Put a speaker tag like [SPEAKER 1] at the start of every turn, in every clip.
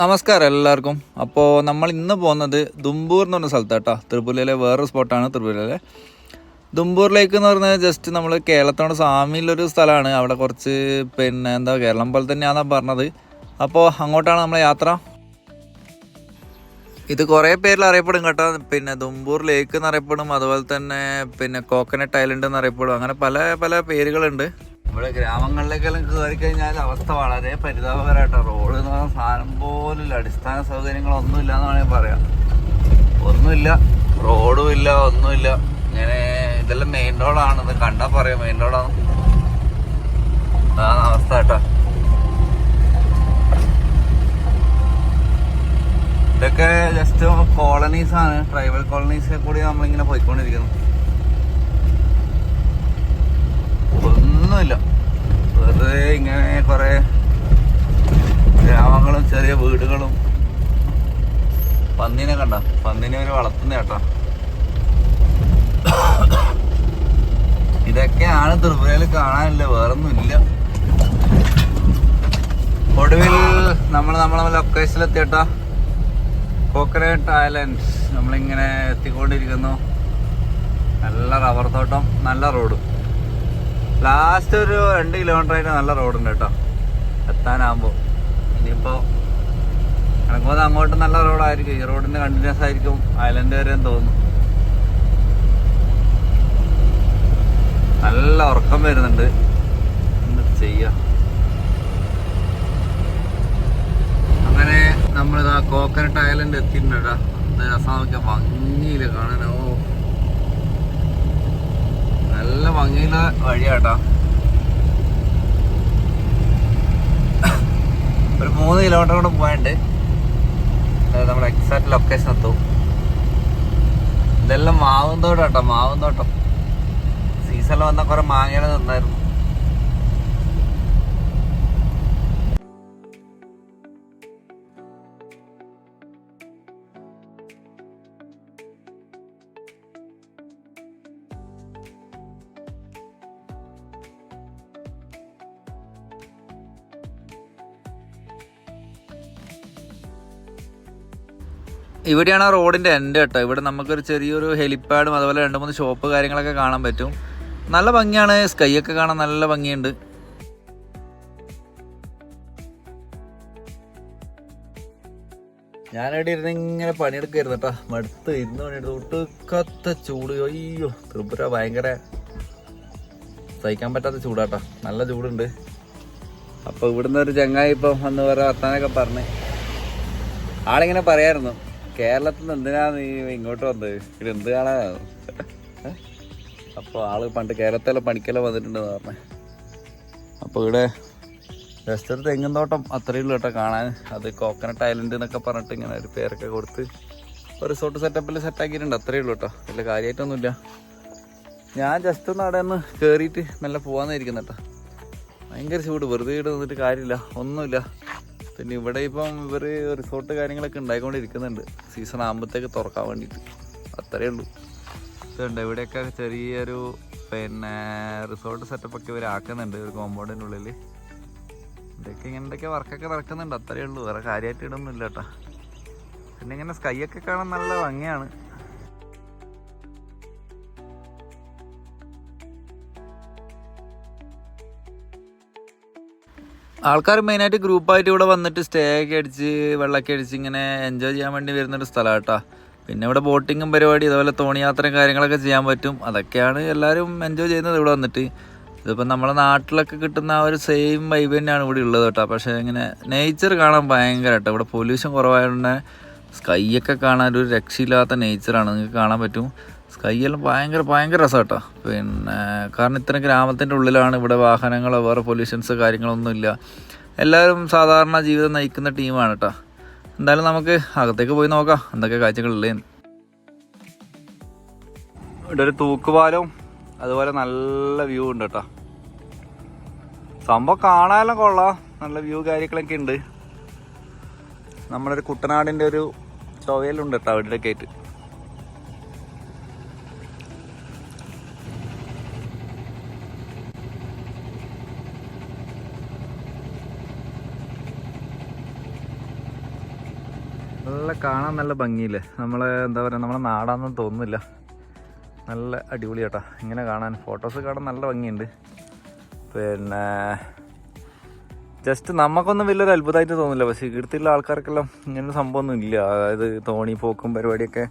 [SPEAKER 1] നമസ്കാരം എല്ലാവർക്കും. അപ്പോൾ നമ്മൾ ഇന്ന് പോകുന്നത് ദുംബൂർ എന്ന് പറഞ്ഞ സ്ഥലത്താട്ടോ ത്രിപുരയിലെ വേറൊരു സ്പോട്ടാണ് ത്രിപുരയിലെ ദുംബൂർ ലേക്ക് എന്ന് പറഞ്ഞാൽ ജസ്റ്റ് നമ്മൾ കേരളത്തോട് സ്വാമിയിലൊരു സ്ഥലമാണ്. അവിടെ കുറച്ച് പിന്നെ എന്താ കേരളം പോലെ തന്നെയാണെന്നാണ് പറഞ്ഞത്. അപ്പോൾ അങ്ങോട്ടാണ് നമ്മളെ യാത്ര. ഇത് കുറേ പേരിൽ അറിയപ്പെടും കേട്ടോ. പിന്നെ ദുംബൂർ ലേക്ക് എന്നറിയപ്പെടും. അതുപോലെ തന്നെ പിന്നെ കോക്കനട്ട് ഐലൻഡ് എന്നറിയപ്പെടും. അങ്ങനെ പല പല പേരുകളുണ്ട്. ഇവിടെ ഗ്രാമങ്ങളിലേക്കെല്ലാം കയറി കഴിഞ്ഞാൽ അവസ്ഥ വളരെ പരിതാപകരമായിട്ട്. റോഡ് എന്ന് പറഞ്ഞ സാധനം പോലും അടിസ്ഥാന സൗകര്യങ്ങളൊന്നും ഇല്ല എന്ന് വേണമെങ്കിൽ പറയാം. ഒന്നുമില്ല. റോഡും ഇല്ല ഒന്നുമില്ല. ഇങ്ങനെ ഇതെല്ലാം മെയിൻ റോഡാണ് ഇത് കണ്ടാൽ പറയാം മെയിൻ റോഡാണ് അതാണ് അവസ്ഥ കേട്ടോ. ഇതൊക്കെ ജസ്റ്റ് കോളനീസാണ് ട്രൈബൽ കോളനീസിൽ കൂടി നമ്മളിങ്ങനെ പോയിക്കൊണ്ടിരിക്കുന്നു. ഒന്നുമില്ല. വെറുതെ ഇങ്ങനെ കുറെ ഗ്രാമങ്ങളും ചെറിയ വീടുകളും. പന്നീനെ കണ്ട. പന്നീനെ ഒരു വളർത്തുന്ന കേട്ടോ. ഇതൊക്കെയാണ് ത്രിപുരയിൽ കാണാനില്ല. വേറൊന്നുമില്ല. ഒടുവിൽ നമ്മൾ നമ്മളെ ലൊക്കേഷനിലെത്തിയട്ട കോക്കനട്ട് ഐലൻഡ് നമ്മളിങ്ങനെ എത്തിക്കൊണ്ടിരിക്കുന്നു. നല്ല റബ്ബർ തോട്ടം നല്ല റോഡ് ലാസ്റ്റ് ഒരു രണ്ട് കിലോമീറ്റർ ആയിട്ട് നല്ല റോഡുണ്ട് കേട്ടോ. എത്താനാകുമ്പോൾ ഇനിയിപ്പോൾ നടക്കുമ്പോൾ അങ്ങോട്ട് നല്ല റോഡായിരിക്കും ഈ റോഡിന് കണ്ടിന്യൂസ് ആയിരിക്കും ഐലൻഡ് വരെ തോന്നുന്നു നല്ല ഉറക്കം വരുന്നുണ്ട്. എന്ത് ചെയ്യാം. അങ്ങനെ നമ്മളിതാ കോക്കനട്ട് ഐലൻഡ് എത്തിയിട്ടുണ്ടാ രസാമൊക്കെ ഭംഗിയിൽ കാണാനോ നല്ല ഭംഗിയുള്ള വഴിയാട്ടാ. ഒരു മൂന്ന് കിലോമീറ്റർ കൂടെ പോയാണ്ട് നമ്മുടെ എക്സാക്ട് ലൊക്കേഷൻ എത്തും. ഇതെല്ലാം മാവും തോട്ടം കേട്ടോ മാവും തോട്ടം സീസണിൽ വന്ന കുറെ മാങ്ങയുടെ നിന്നായിരുന്നു. ഇവിടെയാണ് ആ റോഡിന്റെ എൻഡ് കേട്ടോ. ഇവിടെ നമുക്കൊരു ചെറിയൊരു ഹെലിപ്പാഡും അതുപോലെ രണ്ട് മൂന്ന് ഷോപ്പ് കാര്യങ്ങളൊക്കെ കാണാൻ പറ്റും. നല്ല ഭംഗിയാണ്. സ്കൈ ഒക്കെ കാണാൻ നല്ല ഭംഗിയുണ്ട്. ഞാനിവിടെ ഇരുന്ന് ഇങ്ങനെ പണിയെടുക്കായിരുന്നു കേട്ടോ. മടുത്ത് ഇരുന്ന് പണിയെടുത്ത് ഒട്ടുക്കത്ത ചൂട്. അയ്യോ ത്രിപുര ഭയങ്കര സഹിക്കാൻ പറ്റാത്ത ചൂടാട്ടോ നല്ല ചൂടുണ്ട്. അപ്പോൾ ഇവിടുന്ന് ഒരു ചങ്ങായി ഇപ്പം വന്ന് വേറെ വർത്താനൊക്കെ പറഞ്ഞ്. ആളിങ്ങനെ പറയായിരുന്നു. കേരളത്തിൽ നിന്ന് എന്തിനാ നീ ഇങ്ങോട്ട് വന്നത്? ഇവിടെ എന്ത് കാണാനാണ് അപ്പോൾ ആൾ പണ്ട് കേരളത്തിലെ പണിക്കെല്ലാം വന്നിട്ടുണ്ട് പറഞ്ഞേ. അപ്പോൾ ഇവിടെ ജസ്റ്റ് ഒരു തെങ്ങും തോട്ടം അത്രയേ ഉള്ളൂ കേട്ടോ കാണാൻ. അത് കോക്കനട്ട് ഐലൻഡ് എന്നൊക്കെ പറഞ്ഞിട്ട് ഇങ്ങനെ ഒരു പേരൊക്കെ കൊടുത്ത് റിസോർട്ട് സെറ്റപ്പിൽ സെറ്റാക്കിയിട്ടുണ്ട് അത്രയേ ഉള്ളൂ കേട്ടോ. വലിയ കാര്യമായിട്ടൊന്നുമില്ല ഞാൻ ജസ്റ്റ് ഒന്ന് അവിടെ ഒന്ന് കയറിയിട്ട് മെല്ലെ പോകാമെന്നിരിക്കുന്നു കേട്ടോ. ഭയങ്കര ചൂട്. വെറുതെ ഇവിടെ നിന്നിട്ട് കാര്യമില്ല. ഒന്നുമില്ല. പിന്നെ ഇവിടെ ഇപ്പം ഇവർ റിസോർട്ട് കാര്യങ്ങളൊക്കെ ഉണ്ടായിക്കൊണ്ടിരിക്കുന്നുണ്ട്. സീസൺ ആകുമ്പോഴത്തേക്ക് തുറക്കാൻ വേണ്ടിയിട്ട്. അത്രയേ ഉള്ളൂ. ഇതുണ്ട് ഇവിടെയൊക്കെ ചെറിയൊരു പിന്നെ റിസോർട്ട് സെറ്റപ്പൊക്കെ ഇവർ ആക്കുന്നുണ്ട്. ഒരു കോമ്പൗണ്ടിന്റെ ഉള്ളിൽ ഇതൊക്കെ ഇങ്ങനത്തെ വർക്കൊക്കെ നടക്കുന്നുണ്ട്. അത്രയേ ഉള്ളൂ. വേറെ കാര്യമായിട്ട് ഇടൊന്നും ഇല്ല കേട്ടോ പിന്നെ ഇങ്ങനെ സ്കൈ ഒക്കെ കാണാൻ നല്ല ഭംഗിയാണ്. ആൾക്കാർ മെയിനായിട്ട് ഗ്രൂപ്പായിട്ട് ഇവിടെ വന്നിട്ട് സ്റ്റേ ഒക്കെ അടിച്ച് വെള്ളമൊക്കെ അടിച്ച് ഇങ്ങനെ എൻജോയ് ചെയ്യാൻ വേണ്ടി വരുന്നൊരു സ്ഥലമാണ് കേട്ടോ പിന്നെ ഇവിടെ ബോട്ടിങ്ങും പരിപാടി അതുപോലെ തോണി യാത്രയും കാര്യങ്ങളൊക്കെ ചെയ്യാൻ പറ്റും. അതൊക്കെയാണ് എല്ലാവരും എൻജോയ് ചെയ്യുന്നത് ഇവിടെ വന്നിട്ട്. ഇതിപ്പോൾ നമ്മുടെ നാട്ടിലൊക്കെ കിട്ടുന്ന ആ ഒരു സെയിം വൈബ് തന്നെയാണ് ഇവിടെ ഉള്ളത് കേട്ടോ. പക്ഷേ ഇങ്ങനെ നേച്ചർ കാണാൻ ഭയങ്കര കേട്ടോ ഇവിടെ പൊല്യൂഷൻ കുറവായതുകൊണ്ട് സ്കൈ ഒക്കെ കാണാൻ ഒരു രക്ഷയില്ലാത്ത നേച്ചറാണ് നിങ്ങൾക്ക് കാണാൻ പറ്റും. സ്കൈ എല്ലാം ഭയങ്കര ഭയങ്കര രസം കേട്ടോ പിന്നെ കാരണം ഇത്തരം ഗ്രാമത്തിന്റെ ഉള്ളിലാണ് ഇവിടെ വാഹനങ്ങളോ വേറെ പൊല്യൂഷൻസ് കാര്യങ്ങളൊന്നും ഇല്ല എല്ലാവരും സാധാരണ ജീവിതം നയിക്കുന്ന ടീമാണ് കേട്ടോ എന്തായാലും നമുക്ക് അകത്തേക്ക് പോയി നോക്കാം. എന്തൊക്കെ കാഴ്ചകളില്ലേ ഇവിടെ ഒരു തൂക്കുപാലവും അതുപോലെ നല്ല വ്യൂ ഉണ്ട് കേട്ടോ സംഭവം കാണാനെല്ലാം കൊള്ളാം. നല്ല വ്യൂ കാര്യങ്ങളൊക്കെ ഉണ്ട്. നമ്മുടെ ഒരു കുട്ടനാടിന്റെ ഒരു ചുവയിലുണ്ട് കേട്ടോ അവിടെ ആയിട്ട് നല്ല കാണാൻ നല്ല ഭംഗിയില്ലേ? നമ്മളെ എന്താ പറയുക നമ്മളെ നാടാണെന്ന് തോന്നുന്നില്ല. നല്ല അടിപൊളി കേട്ടോ. ഇങ്ങനെ കാണാൻ. ഫോട്ടോസ് കാണാൻ നല്ല ഭംഗിയുണ്ട്. പിന്നെ ജസ്റ്റ് നമുക്കൊന്നും വലിയൊരു അത്ഭുതമായിട്ട് തോന്നില്ല പക്ഷേ ഇവിടുത്തെ ആൾക്കാർക്കെല്ലാം ഇങ്ങനെ സംഭവമൊന്നും ഇല്ല. അതായത് തോണി പോക്കും പരിപാടിയൊക്കെ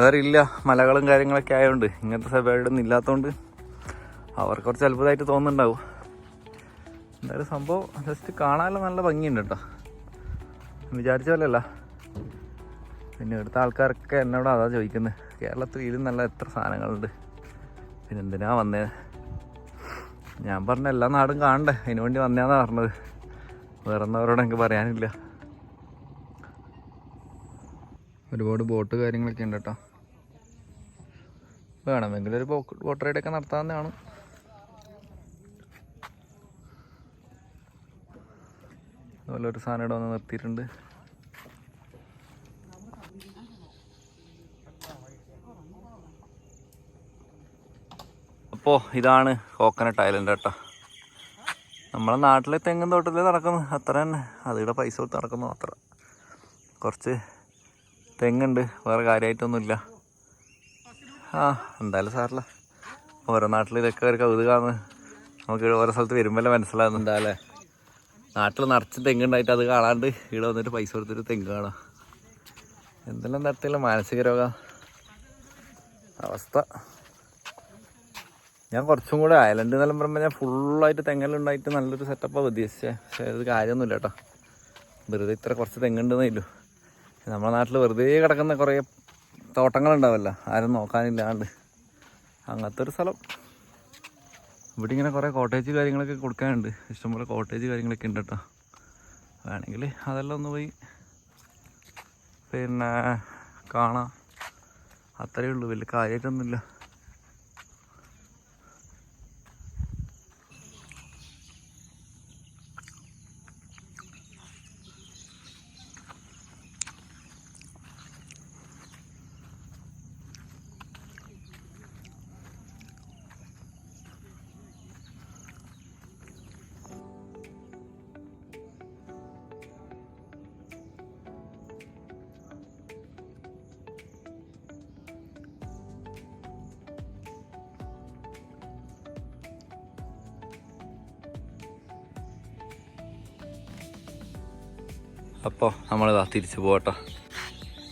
[SPEAKER 1] വേറെ ഇല്ല. മലകളും കാര്യങ്ങളൊക്കെ ആയതുകൊണ്ട് ഇങ്ങനത്തെ പരിപാടിയൊന്നും ഇല്ലാത്തതുകൊണ്ട് അവർക്ക് കുറച്ച് അത്ഭുതമായിട്ട് തോന്നുന്നുണ്ടാവും. എന്തായാലും സംഭവം ജസ്റ്റ് കാണാനല്ല നല്ല ഭംഗിയുണ്ട് കേട്ടോ. വിചാരിച്ച പോലെയല്ല. പിന്നെ ഇവിടുത്തെ ആൾക്കാരൊക്കെ എന്നോട് അതാ ചോദിക്കുന്നത് കേരളത്തിൽ ഇതിൽ നല്ല എത്ര സാധനങ്ങളുണ്ട്? പിന്നെ എന്തിനാ വന്നേ? ഞാൻ പറഞ്ഞ എല്ലാ നാടും കാണണ്ടേ. അതിന് വേണ്ടി വന്നേന്നാ പറഞ്ഞത്. വേറെ എനിക്ക് പറയാനില്ല. ഒരുപാട് ബോട്ട് കാര്യങ്ങളൊക്കെ ഉണ്ട് കേട്ടോ. വേണമെങ്കിൽ ഒരു ബോട്ട് റൈഡൊക്കെ നടത്താവുന്നതാണ് അതുപോലെ ഒരു സാധനം ഇവിടെ വന്ന് നിർത്തിയിട്ടുണ്ട്. അപ്പോൾ ഇതാണ് കോക്കനട്ട് ഐലൻഡ് കേട്ടോ. നമ്മളെ നാട്ടിലെ തെങ്ങും തോട്ടത്തിൽ നടക്കുന്നു. അത്ര തന്നെ. അതിവിടെ പൈസ കൊടുത്ത് നടക്കുന്നു മാത്രം. കുറച്ച് തെങ്ങുണ്ട്. വേറെ കാര്യമായിട്ടൊന്നുമില്ല ആ എന്തായാലും സാറില്ല. ഓരോ നാട്ടിൽ ഇതൊക്കെ ഒരു കൗതുകമാണ് നമുക്ക് ഓരോ സ്ഥലത്ത് വരുമ്പോഴല്ലേ മനസ്സിലാകുന്നു. എന്തായാലേ നാട്ടിൽ നിറച്ച് തെങ്ങുണ്ടായിട്ട് അത് കാണാണ്ട് ഇവിടെ വന്നിട്ട് പൈസ കൊടുത്തിട്ട് തെങ്ങ് കാണാം. എന്തെല്ലാം തരത്തിലുള്ള മാനസിക രോഗ? അവസ്ഥ. ഞാൻ കുറച്ചും കൂടെ ഐലൻഡ് എന്നെല്ലാം പറയുമ്പോൾ ഞാൻ ഫുള്ളായിട്ട് തെങ്ങലുണ്ടായിട്ട് നല്ലൊരു സെറ്റപ്പാണ് ഉദ്ദേശിച്ചത് പക്ഷേ അത് കാര്യമൊന്നുമില്ല കേട്ടോ വെറുതെ ഇത്ര കുറച്ച് തെങ്ങുണ്ടെന്നേ ഇല്ലു നമ്മുടെ നാട്ടിൽ വെറുതെ കിടക്കുന്ന കുറേ തോട്ടങ്ങളുണ്ടാവല്ലോ. ആരും നോക്കാനില്ലാണ്ട്. അങ്ങനത്തെ ഒരു സ്ഥലം. ഇവിടെ ഇങ്ങനെ കുറേ കോട്ടേജ് കാര്യങ്ങളൊക്കെ കൊടുക്കാനുണ്ട്. ഇഷ്ടംപോലെ കോട്ടേജ് കാര്യങ്ങളൊക്കെ ഉണ്ട് കേട്ടോ വേണമെങ്കിൽ അതെല്ലാം ഒന്ന് പോയി പിന്നെ കാണാം. അത്രയേ ഉള്ളൂ. വലിയ കാര്യമായിട്ടൊന്നുമില്ല. അപ്പോൾ നമ്മളിതാ തിരിച്ചു പോകട്ടോ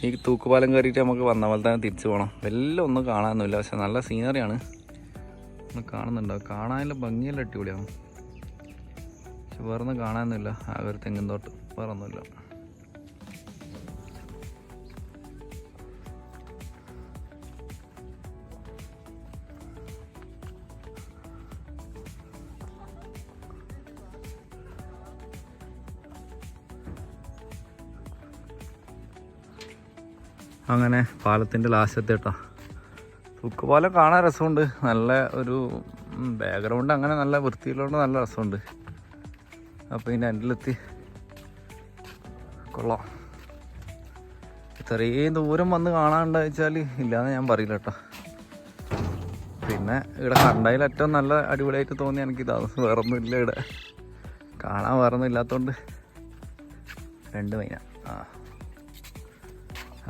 [SPEAKER 1] ഈ തൂക്കുപാലം കയറിയിട്ട് നമുക്ക് വന്ന പോലെ തന്നെ തിരിച്ചു പോകണം വലിയ ഒന്നും കാണാനൊന്നുമില്ല പക്ഷെ നല്ല സീനറിയാണ് ഒന്ന് കാണുന്നുണ്ടോ? കാണാനുള്ള ഭംഗിയല്ല അടിപൊളിയാണ്. പക്ഷെ വേറെ ഒന്നും കാണാനൊന്നുമില്ല. ആ ഒരു തെങ്ങിൻ തോട്ട്. വേറെ ഒന്നുമില്ല അങ്ങനെ പാലത്തിന്റെ ലാസ്റ്റ് എത്തിട്ടോ പോലെ കാണാൻ രസമുണ്ട്. നല്ല ഒരു ബാക്ക്ഗ്രൗണ്ട് അങ്ങനെ നല്ല വൃത്തിയിലുണ്ട് നല്ല രസമുണ്ട്. അപ്പോൾ ഇതിന്റെ അന്റിലെത്തി കൊള്ളാം. ഇത്രയും ദൂരം വന്ന് കാണാണ്ടെന്ന് വെച്ചാൽ ഇല്ലാന്ന് ഞാൻ പറയില്ല കേട്ടോ. പിന്നെ ഇവിടെ കണ്ടതിൽ ഏറ്റവും നല്ല അടിപൊളിയായിട്ട് തോന്നി എനിക്ക് ഇതാ വേറെ ഒന്നും ഇല്ല ഇവിടെ. കാണാൻ വേറെ ഒന്നും ഇല്ലാത്തതുകൊണ്ട് രണ്ട് മൈന. ആ.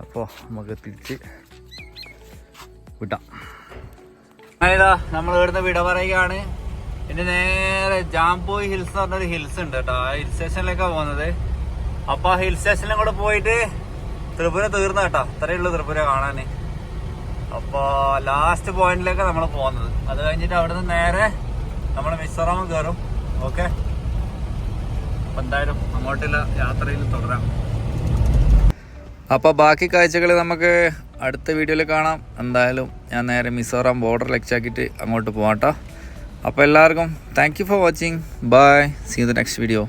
[SPEAKER 1] അപ്പോൾ നമുക്ക് തിരിച്ച് വിട്ടാം ഇതാ നമ്മൾ ഇവിടുന്ന് വിട പറയുകയാണ്. പിന്നെ നേരെ ജാംപോയ് ഹിൽസ് എന്ന് പറഞ്ഞൊരു ഹിൽസ് ഉണ്ട് കേട്ടോ. ആ ഹിൽ സ്റ്റേഷനിലേക്കാണ് പോകുന്നത്. അപ്പൊ ആ ഹിൽ സ്റ്റേഷനിലും കൂടെ പോയിട്ട് ത്രിപുര തീർന്നു കേട്ടോ. അത്രയേ ഉള്ളൂ ത്രിപുര കാണാൻ അപ്പൊ ലാസ്റ്റ് പോയിന്റിലേക്ക് നമ്മൾ പോകുന്നത്. അത് കഴിഞ്ഞിട്ട് അവിടുന്ന് നേരെ നമ്മൾ മിസോറാം കയറും ഓക്കെ അപ്പം എന്തായാലും അങ്ങോട്ടുള്ള യാത്രയിൽ തുടരാം. അപ്പോൾ ബാക്കി കാഴ്ചകൾ നമുക്ക് അടുത്ത വീഡിയോയിൽ കാണാം. എന്തായാലും ഞാൻ നേരെ മിസോറാം ബോർഡർ ലക്ഷ്യാക്കിയിട്ട് അങ്ങോട്ട് പോകാം കേട്ടോ അപ്പോൾ എല്ലാവർക്കും thank you for watching bye see the next video